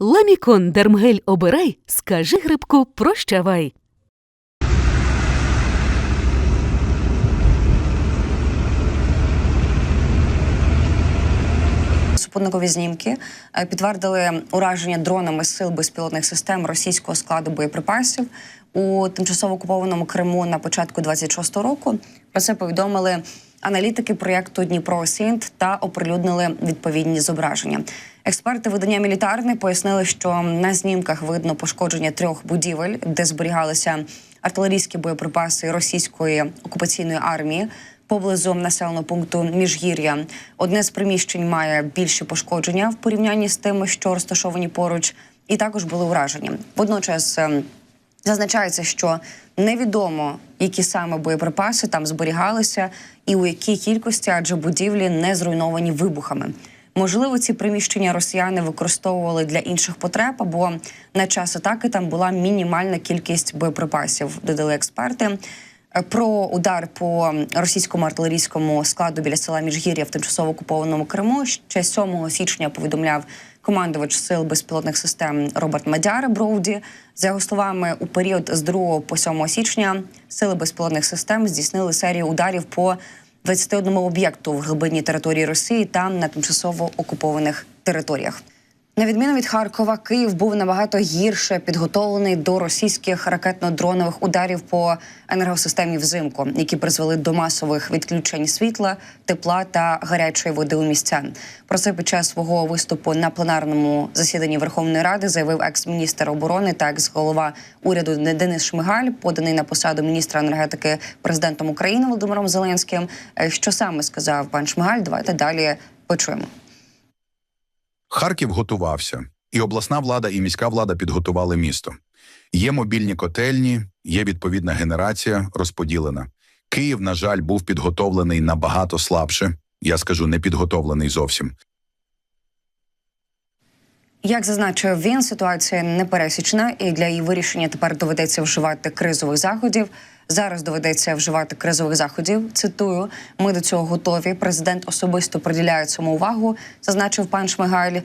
Ламікон Дермгель обирай, скажи грибку прощавай. Супутникові знімки е, підтвердили ураження дронами сил безпілотних систем російського складу боєприпасів у тимчасово окупованому Криму на початку 26-го року. Про це повідомили аналітики проєкту Дніпро Сінт та оприлюднили відповідні зображення. Експерти видання мілітарне пояснили, що на знімках видно пошкодження трьох будівель, де зберігалися артилерійські боєприпаси російської окупаційної армії поблизу населеного пункту Міжгір'я. Одне з приміщень має більші пошкодження в порівнянні з тими, що розташовані поруч, і також були уражені. Водночас ем, зазначається, що невідомо, які саме боєприпаси там зберігалися, і у якій кількості, адже будівлі не зруйновані вибухами. Можливо, ці приміщення росіяни використовували для інших потреб, або на час атаки там була мінімальна кількість боєприпасів, додали експерти. Про удар по російському артилерійському складу біля села Міжгір'я в тимчасово окупованому Криму ще 7 січня повідомляв командувач сил безпілотних систем Роберт Мадяр Броуді. За його словами, у період з 2 по 7 січня сили безпілотних систем здійснили серію ударів по 21 об'єкту в глибині території Росії та на тимчасово окупованих територіях. На відміну від Харкова, Київ був набагато гірше підготовлений до російських ракетно-дронових ударів по енергосистемі взимку, які призвели до масових відключень світла, тепла та гарячої води у місця. Про це під час свого виступу на пленарному засіданні Верховної Ради заявив екс-міністр оборони та екс-голова уряду Денис Шмигаль, поданий на посаду міністра енергетики президентом України Володимиром Зеленським. Е, Що саме сказав пан Шмигаль? Давайте далі почуємо. Харків готувався, і обласна влада і міська влада підготували місто. Є мобільні котельні, є відповідна генерація розподілена. Київ, на жаль, був підготовлений набагато слабше. Я скажу, не підготовлений зовсім. Як зазначив він, ситуація непересічна, і для її вирішення тепер доведеться вживати кризових заходів. Зараз доведеться вживати кризових заходів. Цитую: ми до цього готові. Президент особисто приділяє цьому увагу, зазначив пан Шмигаль.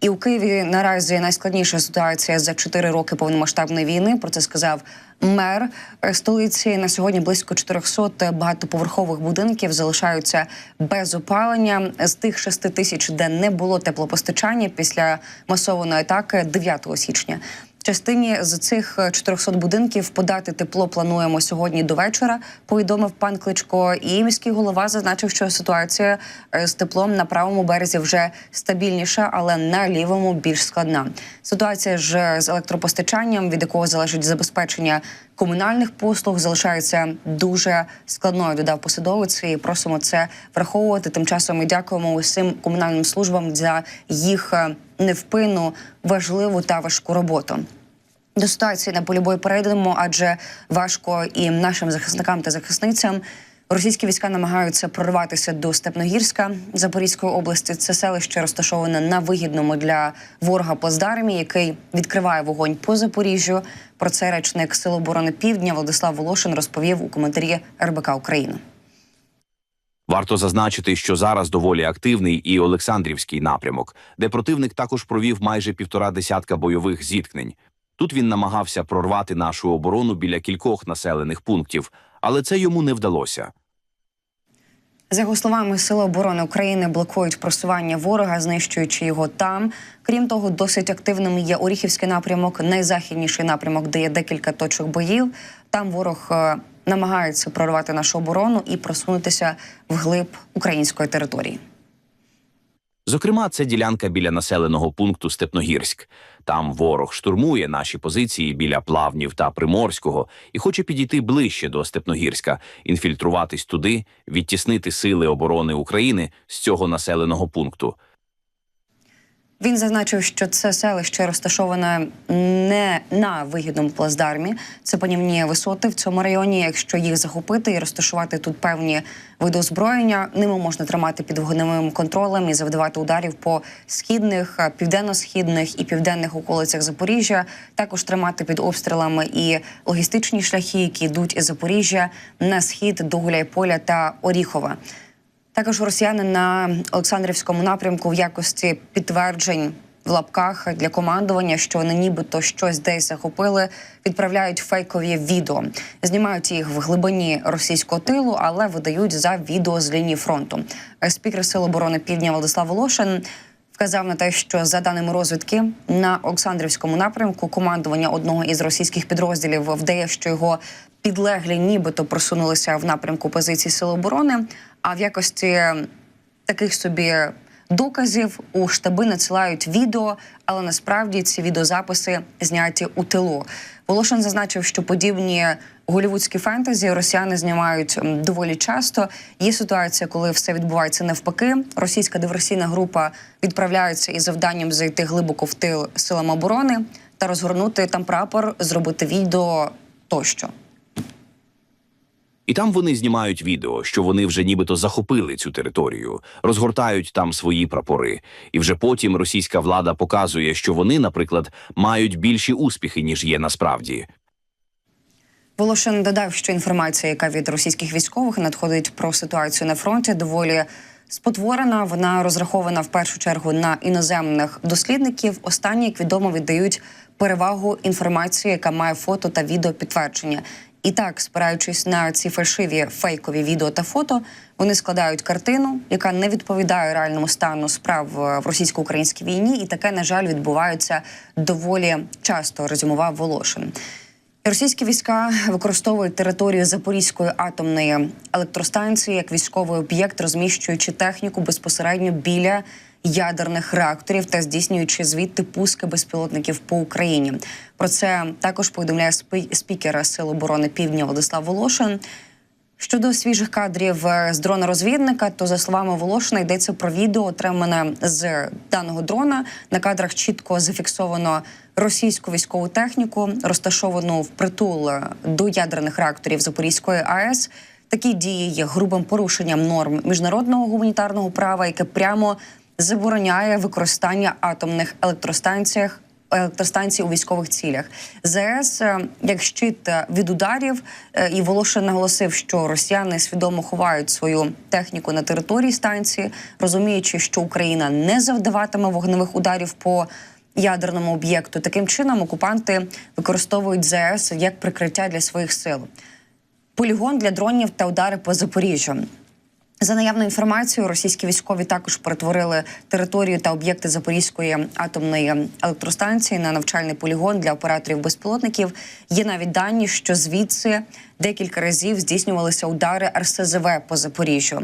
І у Києві наразі найскладніша ситуація за 4 роки повномасштабної війни. Про це сказав мер е, столиці. На сьогодні близько 400 багатоповерхових будинків залишаються без опалення. З тих 6 тисяч, де не було теплопостачання після масованої атаки 9 січня. Частині з цих 400 будинків подати тепло плануємо сьогодні до вечора. Повідомив пан Кличко. І міський голова зазначив, що ситуація е, з теплом на правому березі вже стабільніша, але на лівому більш складна. Ситуація ж з електропостачанням, від якого залежить забезпечення комунальних послуг, залишається дуже складною. Додав посадовець. І просимо це враховувати. Тим часом і дякуємо усім комунальним службам за їх е, невпинну, важливу та важку роботу. До ситуації на полі бою перейдемо, адже важко і нашим захисникам та захисницям. Російські війська намагаються прорватися до Степногірська Запорізької області. Це селище розташоване на вигідному для ворога плацдармі, який відкриває вогонь по Запоріжжю. Про це речник Сил оборони Півдня Владислав Волошин розповів у коментарі РБК Україна. Варто зазначити, що зараз доволі активний і Олександрівський напрямок, де противник також провів майже півтора десятка бойових зіткнень. Тут він намагався прорвати нашу оборону біля кількох населених пунктів, але це йому не вдалося. За його словами, сили оборони України блокують просування ворога, знищуючи його там. Крім того, досить активним є Оріхівський напрямок, найзахідніший напрямок, де є декілька точок боїв. Там ворог намагається прорвати нашу оборону і просунутися вглиб української території. Зокрема, це ділянка біля населеного пункту Степногірськ. Там ворог штурмує наші позиції біля плавнів та Приморського і хоче підійти ближче до Степногірська, інфільтруватись туди, відтіснити сили оборони України з цього населеного пункту. Він зазначив, що це селище розташоване не на вигідному плацдармі. Це панівні висоти в цьому районі. Якщо їх захопити і розташувати тут певні види озброєння, ними можна тримати під вогневим контролем і завдавати ударів по східних, е, південно-східних і південних околицях Запоріжжя. Також тримати під обстрілами і логістичні шляхи, які йдуть із Запоріжжя на схід до Гуляйполя та Оріхова. Також росіяни на Олександрівському напрямку в якості підтверджень в лапках для командування, що вони нібито щось десь захопили, відправляють фейкові відео, знімають їх в глибині російського тилу, але видають за відео з лінії фронту. Спікер Сил оборони Півдня Владислав Волошин вказав на те, що за даними розвідки на Олександрівському напрямку командування одного із російських підрозділів вдає, що його підлеглі нібито просунулися в напрямку позиції Сил оборони. А в якості таких собі доказів у штаби надсилають відео, але насправді ці відеозаписи зняті у тилу. Волошин зазначив, що подібні голівудські фентезі росіяни знімають доволі часто. Є ситуація, коли все відбувається навпаки. Російська диверсійна група відправляється із завданням зайти глибоко в тил силам оборони та розгорнути там прапор, зробити відео тощо. І там вони знімають відео, що вони вже нібито захопили цю територію, розгортають там свої прапори. І вже потім російська влада показує, що вони, наприклад, мають більші успіхи, ніж є насправді. Волошин додав, що інформація, яка від російських військових надходить про ситуацію на фронті, доволі спотворена. Вона розрахована в першу чергу на іноземних дослідників. Останні, як відомо, віддають перевагу інформації, яка має фото та відео підтвердження. І так, спираючись на ці фальшиві фейкові відео та фото, вони складають картину, яка не відповідає реальному стану справ е, в російсько-українській війні, і таке, на жаль, відбувається доволі часто. Резюмував Волошин. Російські війська використовують територію Запорізької атомної електростанції як військовий об'єкт, розміщуючи техніку безпосередньо біля ядерних реакторів та здійснюючи звідти пуски безпілотників по Україні. Про це також повідомляє спі- спікер Сил оборони Півдня Владислав Волошин. Щодо свіжих кадрів е, з дрона розвідника, то за словами Волошина йдеться про відео, отримане з даного дрона. На кадрах чітко зафіксовано російську військову техніку, розташовану впритул е, до ядерних реакторів Запорізької АЕС. Такі дії є грубим порушенням норм міжнародного гуманітарного права, яке прямо забороняє використання атомних електростанціях електростанцій у військових цілях. ЗС е, як щит е, від ударів, е, і Волошин наголосив, що росіяни свідомо ховають свою техніку на території станції, розуміючи, що Україна не завдаватиме вогневих ударів по ядерному об'єкту. Таким чином окупанти використовують ЗС як прикриття для своїх сил. Полігон для дронів та удари по Запоріжжю. За наявною інформацією, російські військові також перетворили територію та об'єкти Запорізької атомної електростанції на навчальний полігон для операторів безпілотників. Є навіть дані, що звідси декілька разів здійснювалися удари РСЗВ по Запоріжжю.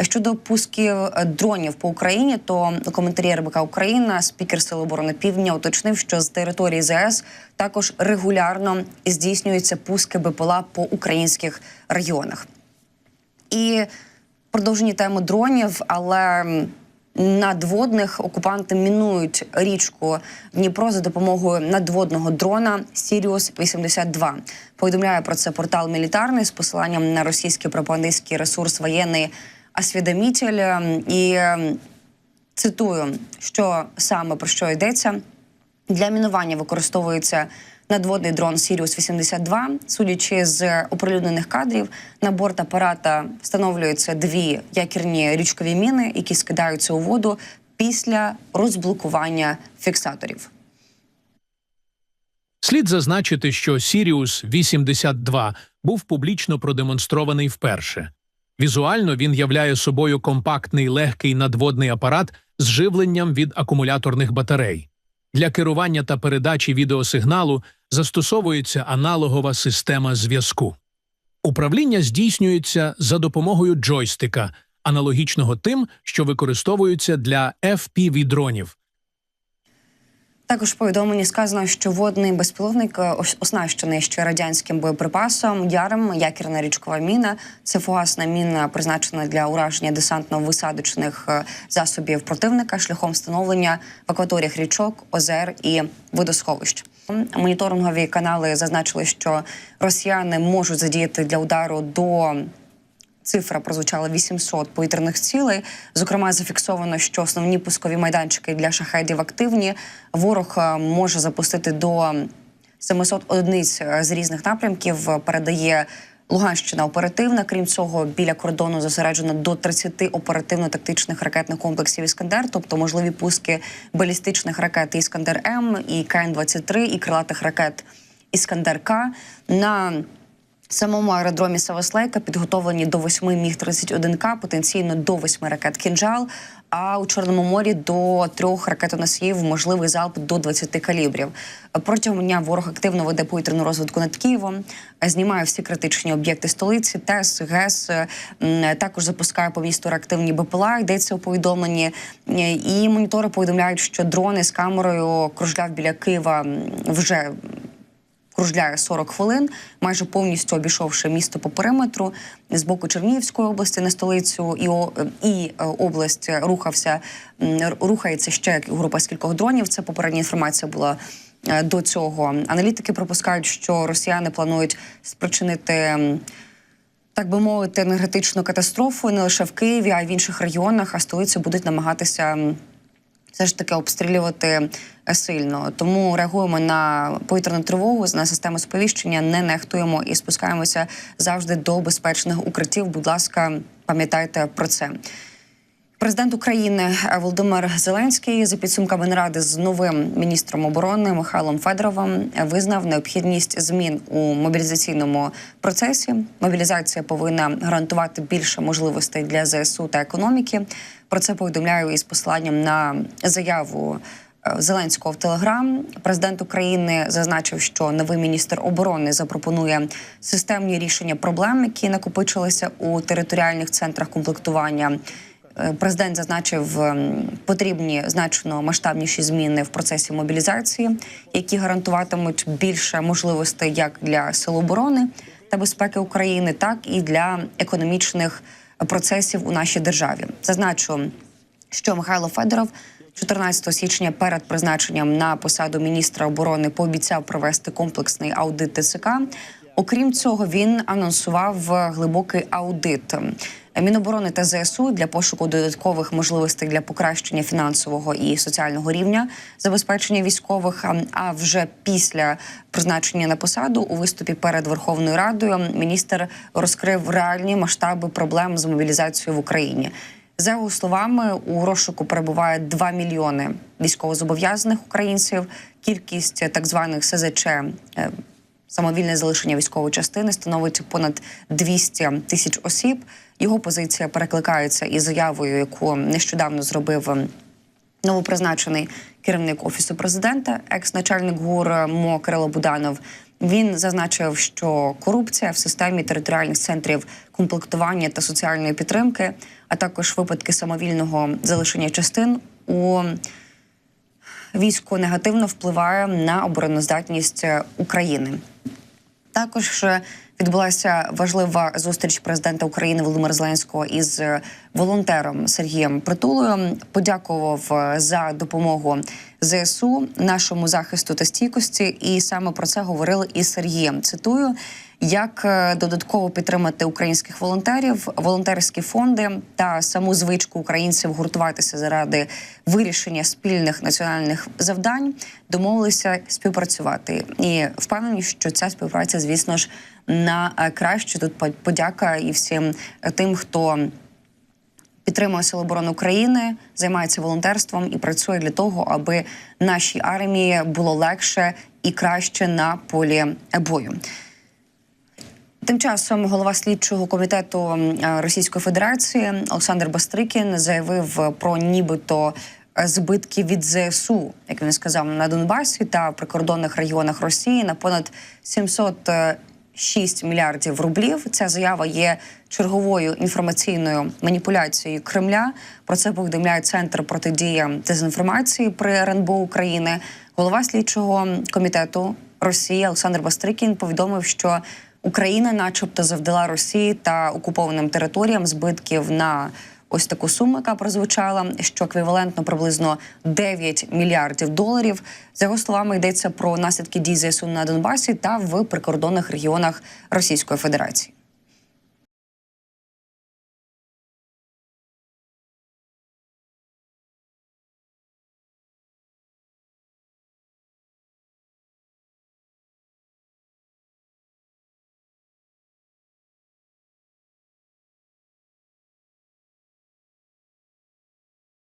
Щодо пусків дронів по Україні, то коментарі РБК Україна спікер Сил оборони Півдня уточнив, що з території ЗС також регулярно здійснюються пуски БПЛА по українських районах. І продовжені теми дронів, але надводних окупанти мінують річку Дніпро за допомогою надводного дрона Сіріус 82 Повідомляє про це портал Мілітарний з посиланням на російський пропагандистський ресурс воєнний освідомитель. М, І цитую, що саме про що йдеться. Для мінування використовується надводний дрон Сіріус 82 Судячи з оприлюднених кадрів, на борт апарата встановлюються дві якірні річкові міни, які скидаються у воду після розблокування фіксаторів. Слід зазначити, що Сіріус 82 був публічно продемонстрований вперше. Візуально він являє собою компактний легкий надводний апарат з живленням від акумуляторних батарей. Для керування та передачі відеосигналу застосовується аналогова система зв'язку. Управління здійснюється за допомогою джойстика, аналогічного тим, що використовуються для FPV-дронів. Також в повідомленні сказано, що водний безпілотник е, оснащений ще радянським боєприпасом ярем, якірна річкова міна. Це фугасна міна, призначена для ураження десантно-висадочних е, засобів противника шляхом встановлення в акваторіях річок, озер і водосховищ. Моніторингові канали зазначили, що росіяни можуть задіяти для удару до Цифра прозвучала 800 повітряних цілей. Зокрема, зафіксовано, що основні пускові майданчики для шахедів активні. Ворог е, може запустити до 700 одиниць з різних напрямків. Передає Луганщина оперативна. Крім цього, біля кордону зосереджено до 30 оперативно-тактичних ракетних комплексів Іскандер, тобто можливі пуски балістичних ракет Іскандер М і КН-23, і крилатих ракет Іскандер К на самому аеродромі Савослейка підготовлені до 8 міг 31 к потенційно до 8 ракет Кінжал. А у Чорному морі до трьох ракетоносіїв можливий залп до 20 калібрів. Протягом дня ворог активно веде повітряну розвитку над Києвом, знімає всі критичні об'єкти столиці, ТЕС, ГЕС. Також запускає по місту реактивні БПЛА. Йдеться у повідомленні. І монітори повідомляють, що дрони з камерою кружляв біля Києва вже кружляє 40 хвилин, майже повністю обійшовши місто по периметру з боку Чернігівської області на столицю і, і е, область рухався рухається ще група з кількох дронів. Це попередня інформація була. е, До цього аналітики припускають, що росіяни планують спричинити так би мовити, енергетичну катастрофу не лише в Києві, а й в інших регіонах. А столицю будуть намагатися все ж таки обстрілювати е, сильно. Тому реагуємо на повітряну тривогу, на систему сповіщення, не нехтуємо і спускаємося завжди до безпечних укриттів. Будь ласка, пам'ятайте про це. Президент України Володимир Зеленський за підсумками наради з новим міністром оборони Михайлом Федоровим визнав необхідність змін у мобілізаційному процесі. Мобілізація повинна гарантувати більше можливостей для ЗСУ та економіки. Про це повідомляю із посиланням на заяву е, Зеленського в Телеграм. Президент України зазначив, що новий міністр оборони запропонує системні рішення проблем, які накопичилися у територіальних центрах комплектування. Е, Президент зазначив, ем, потрібні значно масштабніші зміни в процесі мобілізації, які гарантуватимуть більше можливостей як для сил оборони та безпеки України, так і для економічних процесів у нашій державі. Зазначу, що Михайло Федоров 14 січня перед призначенням на посаду міністра оборони пообіцяв провести комплексний аудит ТЦК. Окрім цього, він анонсував е, глибокий аудит Міноборони та ЗСУ для пошуку додаткових можливостей для покращення фінансового і соціального рівня забезпечення військових. А- А вже після призначення на посаду у виступі перед Верховною Радою міністр розкрив реальні масштаби проблем з мобілізацією в Україні. За його словами, у розшуку перебуває 2 мільйони військовозобов'язаних українців. Кількість так званих СЗЧ е, самовільне залишення військової частини становить понад 200 тисяч осіб. Його позиція перекликається із заявою, яку нещодавно зробив ем, новопризначений керівник офісу президента, екс-начальник ГУР МО Кирило Буданов. Він зазначив, що корупція в системі територіальних центрів комплектування та соціальної підтримки, а також випадки самовільного залишення частин у війську негативно впливає на обороноздатність е, України. Також відбулася важлива зустріч президента України Володимира Зеленського із е, волонтером Сергієм Притулою. Подякував е, за допомогу ЗСУ нашому захисту та стійкості. І саме про це говорили із Сергієм. Цитую. Як е, додатково підтримати українських волонтерів, волонтерські фонди та саму звичку українців гуртуватися заради вирішення спільних національних завдань, домовилися співпрацювати і впевнені, що ця співпраця, звісно ж, на е, краще. Тут подяка і всім тим, хто підтримує Сили оборони України, займається волонтерством і працює для того, аби нашій армії було легше і краще на полі бою. Тим часом голова слідчого комітету е, Російської Федерації Олександр Бастрикін заявив про нібито е, збитки від ЗСУ, як він сказав, на Донбасі та прикордонних регіонах Росії на понад 706 мільярдів рублів. Ця заява є черговою інформаційною маніпуляцією Кремля. Про це повідомляє центр протидії дезінформації при РНБО України. Голова слідчого комітету Росії Олександр Бастрикін повідомив, що Україна, начебто, завдала Росії та окупованим територіям збитків на ось таку суму, яка прозвучала, що еквівалентно приблизно 9 мільярдів доларів. За його словами, йдеться про наслідки дій ЗСУ на Донбасі та в прикордонних регіонах Російської Федерації.